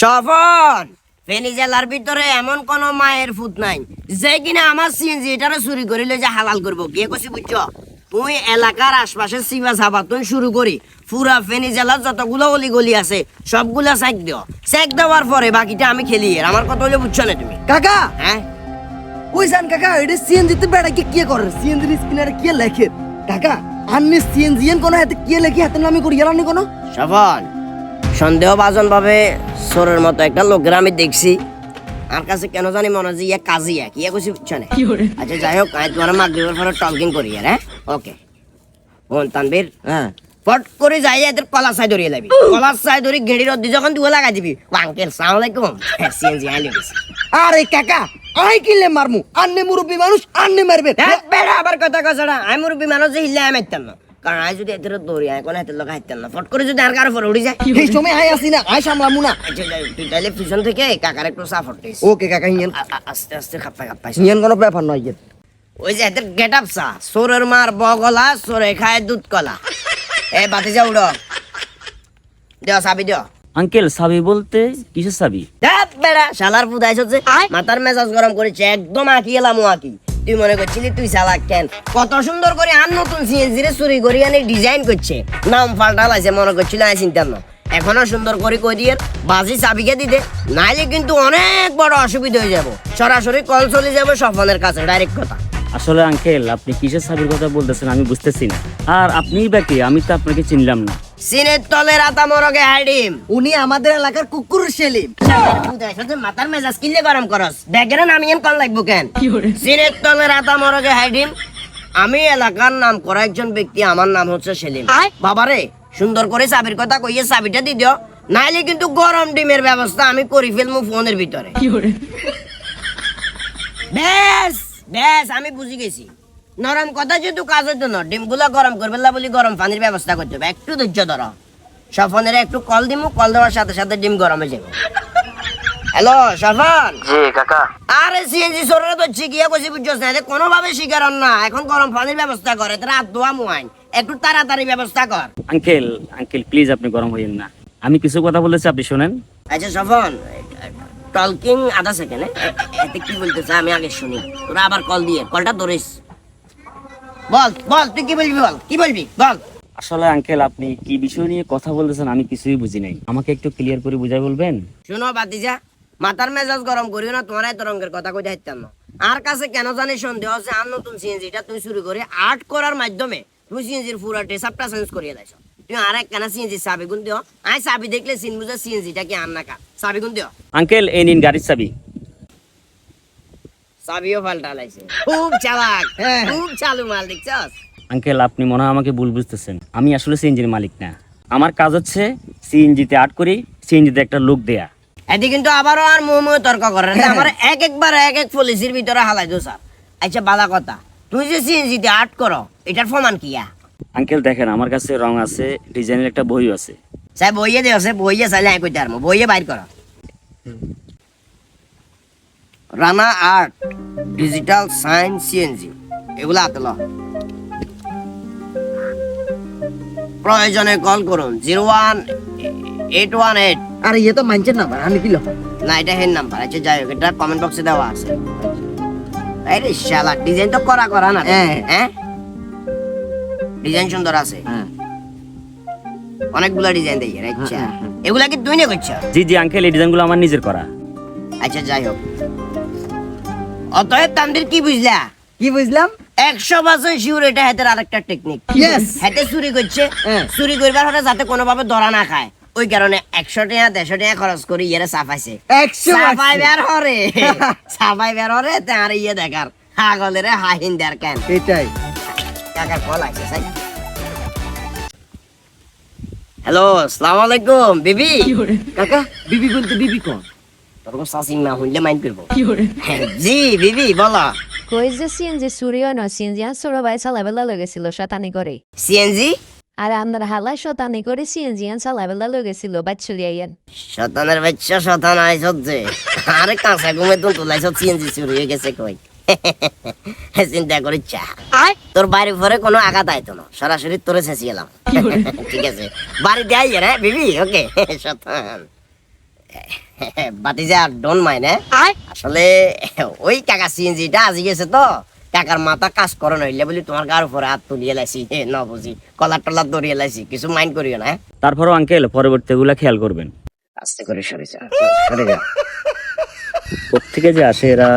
সফন ফেনী জেলার ভিতরে এমন কোন মায়ের ফুট নাই। যে কিনা আমার সিএনজি এটারে চুরি করি লই যে হালাল করব। কে কছি বুঝছ তুই এলাকার আশপাশে সিবা শুরু করি। পুরা ফেনী জেলার যতগুলো অলি গলি আছে সবগুলা চেক দিও। চেক দেওয়ার পরে বাকিটা আমি খেলি। এর। আমার কথা হলে বুঝছ না তুমি? কাকা! হ্যাঁ? ওই জান কাকা? এটা সিএনজি তে বেড়া কি কি করে? সিএনজি স্ক্রিনারে কি লেখে? কাকা আন্নি সিএনজি এন কোন হাতে কি লেখি? হাতে নামি করি এলানি কোন? সফল সন্দেহভাজন ভাবে সোরের মতো একটা লোকের আমি দেখছি। আর কাছে কেন জানি মনে হয় যে ইয়া কাজী এক ইয়া কইছি বুঝছ না? আচ্ছা যাই হোক আমি তোমার মাগরিবের পরে টলকিং করি আর হ্যাঁ? ওকে। বল তানবীর হ্যাঁ। ফট করে যাই এদের কলা সাই ধরিয়ে লাবি। কলা সাই ধরি গেড়ির অদ্দি যখন তুই লাগাই দিবি আঙ্কেল সালাম আলাইকুম। সিএনজি আইলে গেছি। আরে কাকা আই কিলে মারমু? আন্নে মুরব্বী মানুষ আন্নে মারবে। হ্যাঁ বেড়া আবার কথা কছড়া আমি মুরব্বী মানুষ যে হিলে আমি না। কারণ আমি যদি এদের দৌড়ি আমি কোনো হাতের লোক না। ফট করে যদি আর কারও পরে যায়। এই সময় আই আসি না আই সামলামু না। আচ্ছা তুই তাহলে পিছন থেকে কাকার একটু সাপোর্ট ওকে কাকা আস্তে আস্তে খাপ্পাই হিয়েন কোনো ব্যাপার নয় ওই যে এদের গেট আপ সা সোরের মার বগলা সোরে খায় দুধ কলা। এ বাতি যা উড়ো। দেও সাবি দেও আঙ্কেল সাবি বলতে কিসের সাবি বেড়া শালার পুদাইছ যে মাথার মেজাজ গরম করেছে একদম আঁকি এলাম আঁকি। তুই মনে করছিলি তুই শালাক কেন? কত সুন্দর করে আর নতুন সিএনজি রে চুরি করি আনি ডিজাইন করছে। নাম পাল্টা লাইছে মনে করছিল আমি চিন্তা না এখনও সুন্দর করে কই দিয়ে বাজি চাবিকে দিতে, নাইলে কিন্তু অনেক বড় অসুবিধা হয়ে যাব। সরাসরি কল চলে যাবে স্বপনের কাছে ডাইরেক্ট কথা। আসলে আঙ্কেল আপনি কিসের সাবির কথা বলতেছেন আমি বুঝতেছি না। আর আপনিই বা আমি তো আপনাকে চিনলাম না। সিনের তলে রাতা মরগে হাইডিম। উনি আমাদের এলাকার কুকুর সেলিম। মাথার মেজাজ কিনলে গরম করস। ব্যাগের কল লাগবো কেন? সিনের তলে রাতা মরগে হাইডিম। আমি এলাকার নাম করা একজন ব্যক্তি আমার নাম হচ্ছে সেলিম। বাবারে সুন্দর করে চাবির কথা কইয়ে চাবিটা দি দিও। নাইলে কিন্তু গরম ডিমের ব্যবস্থা আমি করি ফেলব ফোনের ভিতরে। ব্যাস ব্যাস আমি বুঝি গেছি। নরম কথা যেহেতু কাজ হইতো না ডিমগুলো গরম করবে না বলি গরম পানির ব্যবস্থা করতে হবে। একটু ধৈর্য ধরো। সফনের একটু কল দিমু কল দেওয়ার সাথে সাথে ডিম গরম হয়ে যাবে। হ্যালো সফন? জি কাকা। আরে সিএনজি সরে তো চিকিয়া কইছি বুঝছস না কোনোভাবে শিকার না। এখন গরম পানির ব্যবস্থা করে তোরা ধোয়া মুয়াইন। একটু তাড়াতাড়ি ব্যবস্থা কর। আঙ্কেল আঙ্কেল প্লিজ আপনি গরম হইয়েন না। আমি কিছু কথা বলেছি আপনি শোনেন। আচ্ছা সফন টলকিং আধা সেকেন্ডে এতে কি বলতেছে আমি আগে শুনি। তোরা আবার কল দিয়ে কলটা ধরিস। বল বল তুই কি বলবি বল? কি বলবি? বল। আসলে আঙ্কেল আপনি কি বিষয় নিয়ে কথা বলতেছেন আমি কিছুই বুঝি নাই। আমাকে একটু ক্লিয়ার করে বুঝাই বলবেন? শুনো বাতিজা মাথার মেজাজ গরম করিও না তোমার এত রঙের কথা কইতে হাইতাম না। আর কাছে কেন জানি সন্দেহ আছে আর নতুন সিএনজিটা তুই শুরু করে আর্ট করার মাধ্যমে তুই সিএনজির পুরো টেসাপটা চেঞ্জ করিয়ে দাইছ তুই আর এক কেনা সিএনজি চাবি গুন দিও। আই চাবি দেখলে চিন বুঝে সিএনজিটা কি আর না কা চাবি গুন দিও। আঙ্কেল এই নিন গাড়ির চাবি। চাবিও পাল্টা লাইছে খুব চালাক হ্যাঁ। খুব চালু মাল দেখছস? আঙ্কেল আপনি মনে হয় আমাকে ভুল বুঝতেছেন। আমি আসলে সিএনজির মালিক না। আমার কাজ হচ্ছে সিএনজিতে আট করি সিএনজিতে একটা লোক দেয়া। এটি কিন্তু আবারও আর মুহ তর্ক করে না। আমার এক একবার এক এক পলিসির ভিতরে হালাই দো স্যার। আচ্ছা বালা কথা। তুই যে সিএনজিতে আর্ট করো এটার প্রমাণ কিয়া আঙ্কেল দেখেন আমার কাছে রং আছে ডিজাইনের একটা বই আছে। সাই বইয়ে দেও সে বইয়ে চাইলে আমি কইতে পারব। বইয়ে বাইর করো। Rana art digital science CNG এগুলো আতল প্রয়োজনে কল করুন zero one eight one eight আরে ইয়ে তো মানছেন না আমি কিলো না এটা হেন নাম্বার আচ্ছা যাই হোক এটা কমেন্ট বক্সে দেওয়া আছে। আরে শালা ডিজাইন তো করা করা না হ্যাঁ। হ্যাঁ? ডিজাইন সুন্দর আছে। হ্যাঁ। অনেকগুলা ডিজাইন দেখি আচ্ছা। হ্যাঁ, হ্যাঁ। এগুলা কি তুই না করছ? জি জি আঙ্কেল এই ডিজাইনগুলো আমার নিজের করা। আচ্ছা যাই হোক। অতএব তামদের কি বুঝলা? কি বুঝলাম? একশো পার্সেন্ট শিওর এটা হাতের আরেকটা টেকনিক হাতে চুরি করছে হ্যাঁ। চুরি করবার হলে যাতে কোনোভাবে ধরা না খায়। ওই কারণে একশো টাকা দেড়শো টাকা খরচ করে ইয়ে সাফাইছে সাফাই বের হরে। সাফাই বের হরে তার ইয়ে দেখার। হাগলের হাহিন দেয়ার কেন? এটাই। কাকার কল আছে সাই হ্যালো আসসালামু আলাইকুম বিবি। কাকা বিবি বলতে বিবি কোন? তোর সাসিং না হইলে মাইন্ড করব। জি বিবি বলো। কই যে সিএনজি সিএনজি আর ভাই চালাবেলা লেগেছিল শতানি করে। সিএনজি? আর আপনার হালাই শতানি করে সিএনজি আন চালাবেলা লেগেছিল বাচ্চুরি আইয়ান শতানের বাচ্চা শতান আরে কাঁচা ঘুমে তো সিএনজি চুরি হয়ে গেছে কই। চিন্তা করি চা তোর বাড়ি পরে কোনো আঘাত আইতো না সরাসরি তোরে ছেঁচি ঠিক আছে। বাড়িতে আইয়ে রে বিবি ওকে শতান বাতিজা ডোন মাইনে আসলে ওই কাকা সিএনজিটা আজি গেছে তো। কাকার মাথা কাজ করে নইলে বলি তোমার গার উপরে হাত তুলিয়ে লাইছি হে ন বুঝি। কলার টলার দড়িয়ে লাইছি কিছু মাইন্ড করিও না হ্যাঁ? তারপরও আঙ্কেল পরবর্তীগুলা খেয়াল করবেন। আস্তে করে সরে যা সরে যা। কোথেকে যে আসে এরা?